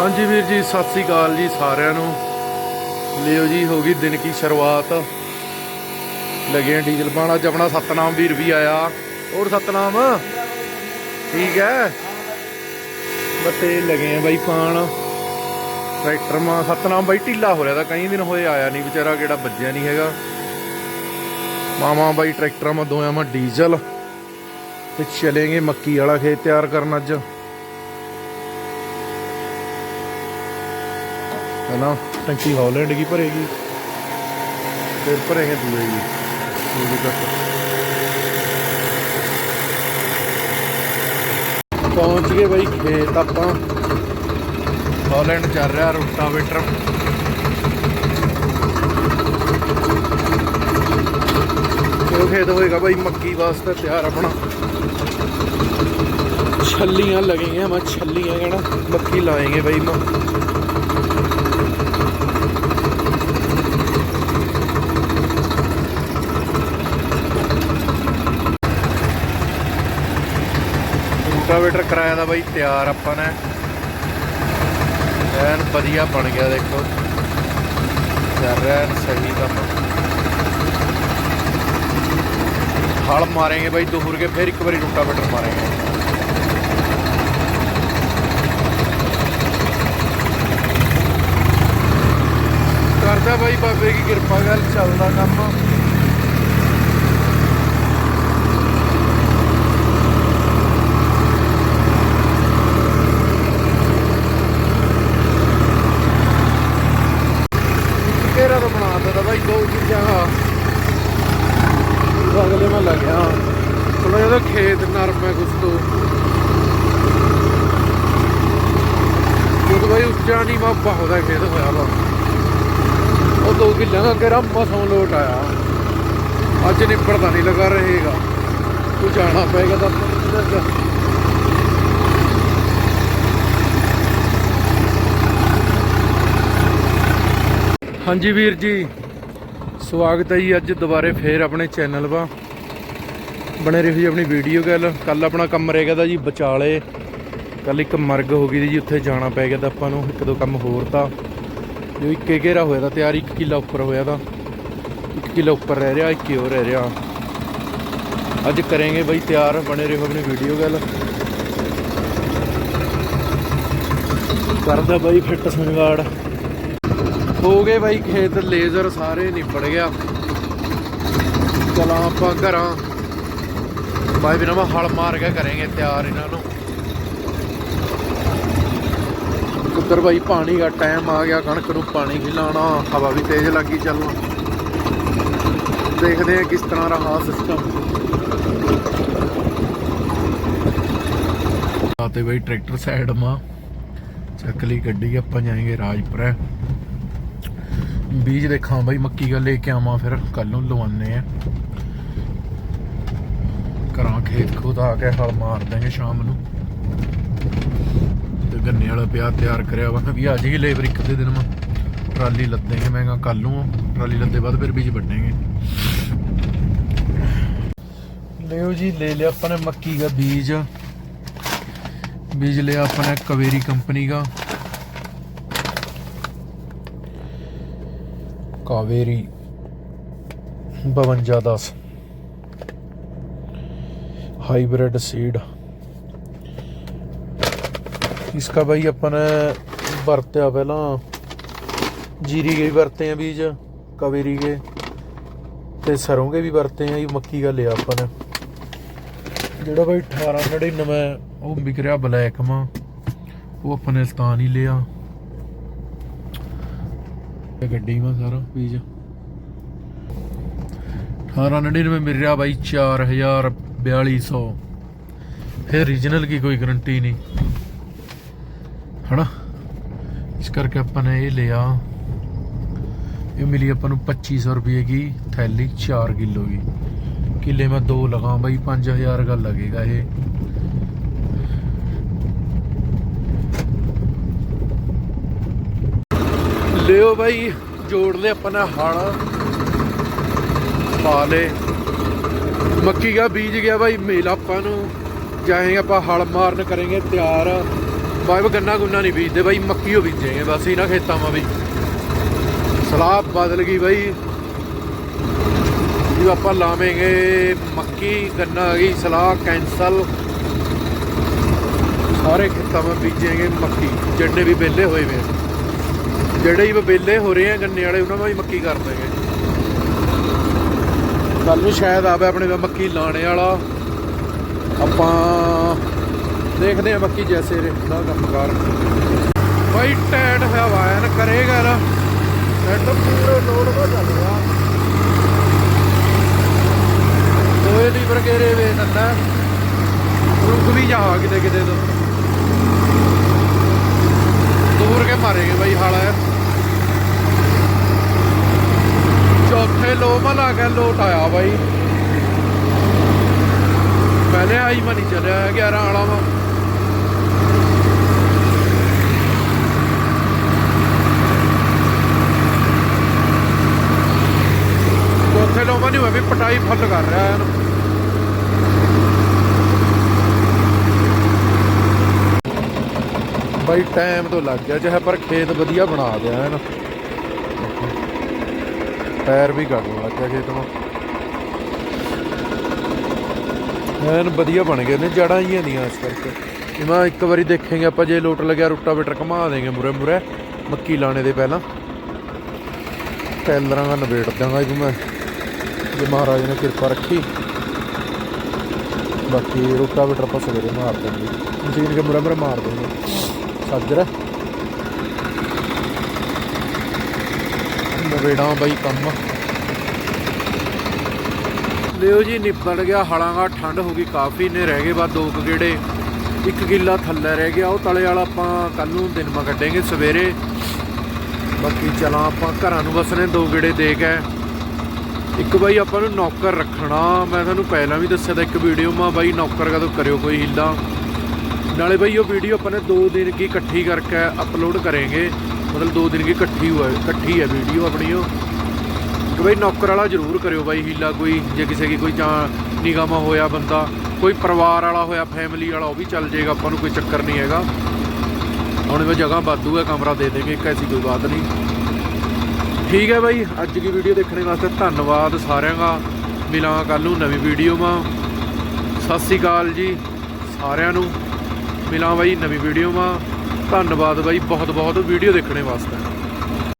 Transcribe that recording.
ਹਾਂਜੀ ਵੀਰ ਜੀ, ਸਤਿ ਸ੍ਰੀ ਅਕਾਲ ਜੀ ਸਾਰਿਆਂ ਨੂੰ। ਲਿਓ ਜੀ, ਹੋ ਗਈ ਦਿਨ ਕੀ ਸ਼ੁਰੂਆਤ। ਲੱਗੇ ਡੀਜ਼ਲ ਪਾਣ ਅੱਜ ਆਪਣਾ ਸਤਨਾਮ ਵੀਰ ਵੀ ਆਇਆ। ਹੋਰ ਸਤਨਾਮ? ਠੀਕ ਹੈ ਬੱਤੇ ਲਗੇ ਆ ਬਾਈ ਪਾਣ। ਟਰੈਕਟਰ ਮਾ, ਸਤਨਾਮ ਬਾਈ ਢਿੱਲਾ ਹੋ ਰਿਹਾ ਤਾਂ ਕਈ ਦਿਨ ਹੋਏ ਆਇਆ ਨਹੀਂ, ਵਿਚਾਰਾ ਕਿਹੜਾ ਵੱਜਿਆ ਨਹੀਂ ਹੈਗਾ। ਮਾਮਾ ਬਾਈ ਟਰੈਕਟਰਾਂ ਮਾ ਦੋਆਂ ਮਾ ਡੀਜ਼ਲ। ਤੇ ਚਲੇਂਗੇ ਮੱਕੀ ਵਾਲਾ ਖੇਤ ਤਿਆਰ ਕਰਨ ਅੱਜ। ਪਹਿਲਾਂ ਟੰਕੀ ਹੌਲੈਂਡ ਕੀ ਭਰੇਗੀ। ਫਿਰ ਭਰੇਗੇ ਦੂਏ ਦੀ ਦੂਜੀ ਤੱਕ। ਪਹੁੰਚ ਗਏ ਬਾਈ ਖੇਤ ਆਪਾਂ। ਹੌਲੈਂਡ ਚੱਲ ਰਿਹਾ ਰੋਟਾਵੇਟਰ। ਉਹ ਖੇਤ ਹੋਏਗਾ ਬਾਈ? ਮੱਕੀ ਵਾਸਤੇ ਤਿਆਰ ਆਪਣਾ। ਛੱਲੀਆਂ ਲੱਗेंगे ਮੈਂ ਛੱਲੀਆਂ ਕਹਿਣਾ। ਮੱਕੀ ਲਾਏਂਗੇ ਬਾਈ ਮੈਂ ਰੋਟਾਵੇਟਰ ਕਰਾਇਆ ਦਾ ਬਾਈ ਤਿਆਰ ਆਪਾਂ ਨੇ। ਐਨ ਵਧੀਆ ਬਣ ਗਿਆ ਦੇਖੋ। ਚੱਲ ਰਿਹਾ ਐਨ ਸਹੀ ਕੰਮ। ਹਲ ਮਾਰਾਂਗੇ ਬਾਈ ਦੋਹਰ ਕੇ, ਫਿਰ ਇੱਕ ਵਾਰੀ ਰੋਟਾਵੇਟਰ ਮਾਰਾਂਗੇ। ਕਰਦਾ ਬਾਈ ਬਾਬੇ ਦੀ ਕਿਰਪਾ ਨਾਲ ਚੱਲਦਾ ਕੰਮ। ਜਦੋਂ ਬਾਈ ਉੱਚਾ ਨਹੀਂ ਮਾ ਬਹੁਤ ਹੈ ਖੇਤ ਹੋਇਆ ਵਾ। ਉਹ ਦੋ ਕਿੱਲਿਆਂ ਦਾ ਘੇਰਾ ਮਸੋਂ ਲੋਟ ਆਇਆ। ਅੱਜ ਨਿਪੜਦਾ ਨਹੀਂ ਲਗਾ ਰਹੇਗਾ। ਤੂੰ ਜਾਣਾ ਪਏਗਾ ਤਾਂ ਹਾਂਜੀ ਵੀਰ ਜੀ, ਸਵਾਗਤ ਹੈ ਜੀ ਅੱਜ ਦੁਬਾਰੇ ਫੇਰ ਆਪਣੇ ਚੈਨਲ 'ਵਾ ਬਣੇ ਰਹੋ ਜੀ ਆਪਣੀ ਵੀਡੀਓ ਗੱਲ ਕੱਲ ਆਪਣਾ ਕੰਮ ਰਹਿ ਦਾ ਜੀ ਬਚਾਲੇ ਕੱਲ ਇੱਕ ਮਰਗ ਹੋ ਗਈ ਦੀ ਜੀ, ਉੱਥੇ ਜਾਣਾ ਪੈ ਗਿਆ ਤਾਂ ਆਪਾਂ ਨੂੰ ਇੱਕ ਦੋ ਕੰਮ ਹੋਰ ਤਾਂ। ਜੋ ਇੱਕੇ ਘੇਰਾ ਹੋਇਆ ਤਾਂ ਤਿਆਰ 1 ਕਿੱਲਾ ਉੱਪਰ ਹੋਇਆ ਤਾਂ। 1 ਕਿੱਲਾ ਉੱਪਰ ਰਹਿ ਰਿਹਾ 1 ਹੋਰ ਰਹਿ ਰਿਹਾ। ਅੱਜ ਕਰਾਂਗੇ ਬਈ ਤਿਆਰ, ਬਣੇ ਰਹੋ ਆਪਣੀ ਵੀਡੀਓ ਗੱਲ। ਕਰਦਾ ਬਾਈ ਫਿੱਟ ਸੰਗਾੜ। ਹੋ ਗਏ ਬਾਈ ਖੇਤ, ਲੇਜ਼ਰ ਸਾਰੇ ਨਿਪੜ ਗਿਆ। ਚਲਾਂ ਆਪਾਂ ਘਰਾਂ। ਬਾਈ ਬਿਨਾ ਮੈਂ ਹਲ ਮਾਰ ਕੇ ਕਰਾਂਗੇ ਤਿਆਰ ਇਹਨਾਂ ਨੂੰ। ਉੱਧਰ ਬਾਈ, ਪਾਣੀ ਦਾ ਟਾਈਮ ਆ ਗਿਆ, ਕਣਕ ਨੂੰ ਪਾਣੀ ਖਿਲਾਉਣਾ, ਹਵਾ ਵੀ ਤੇਜ਼ ਲੱਗੀ ਚੱਲਣਾ। ਦੇਖਦੇ ਆ ਕਿਸ ਤਰ੍ਹਾਂ ਰਹਾ ਸਿਸਟਮ ਆਤੇ ਬਾਈ ਟਰੈਕਟਰ ਸਾਈਡ ਮਾ। ਚੱਕ ਲਈ ਗੱਡੀ, ਆਪਾਂ ਜਾਏਗੇ ਰਾਜਪੁਰਾ। ਬੀਜ ਦੇਖਾਂ ਬਾਈ, ਮੱਕੀ ਦਾ ਲੈ ਕੇ ਆਵਾਂ ਫਿਰ ਕੱਲ ਨੂੰ ਲਵਾਨੇ ਆ ਕਰਾਂ ਖੇਤ ਖੁਦ ਆ ਕੇ, ਹਲ ਮਾਰ ਦਾਂਗੇ ਸ਼ਾਮ ਨੂੰ। ਤੇ ਗੰਨੇ ਵਾਲਾ ਪਿਆ ਤਿਆਰ ਕਰਿਆ ਵਾ। ਵੀ ਆ ਜਾਏਗੀ ਲੇਬਰ ਇੱਕ ਦੇ ਦਿਨ ਮਾ ਟਰਾਲੀ ਲੱਦੇਗੇ। ਮੈਂ ਕਹਾਂ ਕੱਲ ਨੂੰ ਟਰਾਲੀ ਲੱਦੇ ਬਾਅਦ ਫਿਰ ਬੀਜ ਵੱਢਾਂਗੇ। ਲਿਓ ਜੀ, ਲੈ ਲਿਆ ਆਪਾਂ ਨੇ ਮੱਕੀ ਦਾ ਬੀਜ। ਬੀਜ ਲਿਆ ਆਪਾਂ ਨੇ ਕਵੇਰੀ ਕੰਪਨੀ ਦਾ। ਕਾਵੇਰੀ 5210 ਹਾਈਬ੍ਰਿਡ ਸੀਡ इसका भाई अपने ਵਰਤਿਆ ਪਹਿਲਾਂ ਜੀਰੀ ਕੇ ਵੀ ਵਰਤੇ ਆ ਬੀਜ ਕਾਵੇਰੀ ਕੇ ਤੇ ਸਰੋਂ ਕੇ ਵੀ ਵਰਤੇ ਆ ਇਹ ਮੱਕੀ ਦਾ ਲਿਆ ਆਪਾਂ ਨੇ ਜਿਹੜਾ ਬਾਈ 1899 ਉਹ ਵਿਕ ਰਿਹਾ ਬਲੈਕ ਮਾ ਉਹ ਆਪਾਂ ਨੇ ਸਤਾਨ ਹੀ ਲਿਆ ਇਹ ਗੱਡੀ ਮਾ ਸਾਰਾ ਬੀਜ 1899 ਮਿਲ ਰਿਹਾ ਬਾਈ 4200 ਫਿਰ ਰੀਜਨਲ ਕੀ ਕੋਈ ਗਾਰੰਟੀ ਨਹੀਂ ਹਨਾ? ਇਸ ਕਰਕੇ ਆਪਾਂ ਨੇ ਇਹ ਲਿਆ। ਇਹ ਮਿਲੀ ਆਪਾਂ ਨੂੰ 2500 ਰੁਪਏ ਦੀ ਥੈਲੀ 4 ਕਿਲੋ ਦੀ। ਕਿੱਲੇ ਮੈਂ ਦੋ ਲਗਾ ਬਾਈ 5000 ਦਾ ਲੱਗੇਗਾ ਇਹ। ਲਿਓ ਬਾਈ, ਜੋੜ ਲੈ ਆਪਾਂ ਨੇ ਹਲ। ਪਾ ਲੇ ਮੱਕੀ ਦਾ ਬੀਜ ਗਿਆ ਬਾਈ, ਮੇਲ ਆਪਾਂ ਨੂੰ। ਜਾਏਂਗੇ ਆਪਾਂ ਹਲ ਮਾਰਨ ਕਰਾਂਗੇ ਤਿਆਰ। ਬਾਈ ਗੰਨਾ ਗੁੰਨਾ ਨਹੀਂ ਬੀਜਦੇ ਬਾਈ, ਮੱਕੀ ਓ ਬੀਜੇਗੇ ਬਸ ਇਹਨਾਂ ਖੇਤਾਂ ਮਾ ਵੀ ਸਲਾਹ ਬਦਲ ਗਈ ਬਾਈ। ਜੀ ਆਪਾਂ ਲਾਵੇਂਗੇ ਮੱਕੀ, ਗੰਨਾ ਆ ਗਈ, ਸਲਾਹ, ਕੈਂਸਲ। ਸਾਰੇ ਖੇਤਾਂ ਮਾ ਬੀਜੇਗੇ ਮੱਕੀ ਜਿਹੜੇ ਵੀ ਵਿਹਲੇ ਹੋਏ ਵੇ। ਜਿਹੜੇ ਵੀ ਵਿਹਲੇ ਹੋ ਰਹੇ ਆ ਗੰਨੇ ਵਾਲੇ, ਉਹਨਾਂ ਮਾ ਵੀ ਮੱਕੀ ਕਰ ਦੇਗੇ ਕੱਲ ਨੂੰ ਸ਼ਾਇਦ ਆਵੇ ਆਪਣੇ ਦਾ ਮੱਕੀ ਲਾਣੇ ਵਾਲਾ। ਆਪਾਂ ਦੇਖਦੇ ਆ ਬਾਕੀ ਜੈਸੇ ਦਾ ਕੰਮਕਾਰ। ਬਾਈ ਟੈਟ ਹਵਾ ਐਨ ਕਰੇਗਾ ਨਾ। ਟੈਟ ਪੂਰੇ ਲੋਡ ਹੋ ਚੱਲ ਦੋਏ ਦੀ ਵਰਗੇਰੇ ਵੇ ਨੰਨਾ ਰੁਕ ਵੀ ਜਾ ਕਿਤੇ ਕਿਤੇ ਤੋਂ। ਦੂਰ ਕੇ ਮਾਰੇਗੇ ਬਾਈ ਹਾਲਾ ਚੌਥੇ ਲੋ ਮਲਾ ਕੇ ਲੋਟ ਆਇਆ ਬਾਈ। ਪਹਿਲੇ ਆਈ ਮਨੀ ਚੱਲਿਆ 11 ਵਾਲਾ ਵਾ। ਚੌਥੇ ਲੋ ਮਨੀ ਹੋਇਆ ਵੀ ਪਟਾਈ ਫੁੱਲ ਕਰ ਰਿਹਾ ਇਹਨੂੰ ਬਾਈ ਟਾਈਮ ਤੋਂ ਲੱਗ ਗਿਆ ਚਾਹੇ ਪਰ ਖੇਤ ਵਧੀਆ ਬਣਾ ਦਿਆ ਹੈ ਨਾ। ਪੈਰ ਵੀ ਕੱਢ ਲੱਗ ਗਿਆ ਖੇਤ ਨੂੰ। ਐਨ ਵਧੀਆ ਬਣ ਗਏ ਨੇ ਜੜਾਂ ਹੀ ਦੀਆਂ ਇਸ ਕਰਕੇ। ਇਮਾ ਇੱਕ ਵਾਰੀ ਦੇਖਾਂਗੇ ਆਪਾਂ, ਜੇ ਲੋਟ ਲੱਗਿਆ ਰੂਟਾਵੇਟਰ ਘੁਮਾ ਦੇਂਗੇ ਮੁਰੇ ਮੁਰੇ ਮੱਕੀ ਲਾਣੇ ਦੇ ਪਹਿਲਾਂ। ਟੈਲਰਾਂ ਦਾ ਨਵੇੜ ਦਾਂਗਾ ਜੀ ਮੈਂ। ਜੇ ਮਹਾਰਾਜ ਨੇ ਕਿਰਪਾ ਰੱਖੀ। ਬਾਕੀ ਰੂਟਾਵੇਟਰ ਆਪਾਂ ਸਵੇਰੇ ਮਾਰ ਦੇਂਗੇ ਮਸ਼ੀਨ ਕੇ ਮੁਰੇ ਮਾਰ ਦੇਂਗੇ ਸੱਜਰ ਨਵੇੜਾਂ ਬਾਈ ਕੰਮ। ਲਿਓ ਜੀ ਨਿਬੜ ਗਿਆ। ਹਲਾਂਗਾ ਠੰਡ ਹੋ ਗਈ ਕਾਫੀ। ਨੇ ਰਹਿ ਗਏ ਬਾ ਦੋ ਕੁ ਗੇੜੇ। ਇੱਕ ਗਿੱਲਾ ਥੱਲੇ ਰਹਿ ਗਿਆ। ਉਹ ਤਲੇ ਵਾਲਾ ਆਪਾਂ ਕੱਲ ਨੂੰ ਦਿਨ ਮਾ ਕੱਢਾਂਗੇ ਸਵੇਰੇ। ਬਾਕੀ ਚਲਾਂ ਆਪਾਂ ਘਰਾਂ ਨੂੰ ਬਸ ਨੇ ਦੋ ਗੇੜੇ ਦੇ ਕੇ। ਇੱਕ ਬਾਈ ਆਪਾਂ ਨੂੰ ਨੌਕਰ ਰੱਖਣਾ। ਮੈਂ ਤੁਹਾਨੂੰ ਪਹਿਲਾਂ ਵੀ ਦੱਸਿਆ ਤਾਂ ਇੱਕ ਵੀਡੀਓ, ਮਾ ਬਾਈ ਨੌਕਰ ਕਦੋਂ ਕਰਿਓ ਕੋਈ ਹਿੱਲਾ? ਨਾਲੇ ਬਾਈ ਉਹ ਵੀਡੀਓ ਆਪਾਂ ਨੇ ਦੋ ਦਿਨ ਕੀ ਇਕੱਠੀ ਕਰਕੇ ਅਪਲੋਡ ਕਰਾਂਗੇ। ਮਤਲਬ ਦੋ ਦਿਨ ਕੀ ਇਕੱਠੀ ਹੋਇਆ ਇਕੱਠੀ ਹੈ ਵੀਡੀਓ ਆਪਣੀ ਉਹ। ਕਿ ਬਈ ਨੌਕਰ ਵਾਲਾ ਜ਼ਰੂਰ ਕਰਿਓ ਬਾਈ ਹੀਲਾ ਕੋਈ, ਜੇ ਕਿਸੇ ਦੀ ਕੋਈ ਜਾਂ ਨਿਗਾਮਾ ਹੋਇਆ ਬੰਦਾ, ਕੋਈ ਪਰਿਵਾਰ ਵਾਲਾ ਹੋਇਆ ਫੈਮਿਲੀ ਵਾਲਾ, ਉਹ ਵੀ ਚੱਲ ਜਾਏਗਾ, ਆਪਾਂ ਨੂੰ ਕੋਈ ਚੱਕਰ ਨਹੀਂ ਹੈਗਾ। ਹੁਣ ਵੀ ਜਗ੍ਹਾ ਵਾਧੂ ਹੈ, ਕਮਰਾ ਦੇ ਦੇਂਗੇ ਇੱਕ ਐਸੀ ਕੋਈ ਬਾਤ ਨਹੀਂ। ਠੀਕ ਹੈ ਬਾਈ, ਅੱਜ ਦੀ ਵੀਡੀਓ ਦੇਖਣ ਵਾਸਤੇ ਧੰਨਵਾਦ ਸਾਰਿਆਂ ਦਾ। ਮਿਲਾਂ ਕੱਲ ਨੂੰ ਨਵੀਂ ਵੀਡੀਓ ਮਾ ਸਤਿ ਸ੍ਰੀ ਅਕਾਲ ਜੀ ਸਾਰਿਆਂ ਨੂੰ। ਮਿਲਾਂ ਬਾਈ ਨਵੀਂ ਵੀਡੀਓ ਮਾ ਧੰਨਵਾਦ ਬਾਈ ਬਹੁਤ ਬਹੁਤ ਵੀਡੀਓ ਦੇਖਣੇ ਵਾਸਤੇ।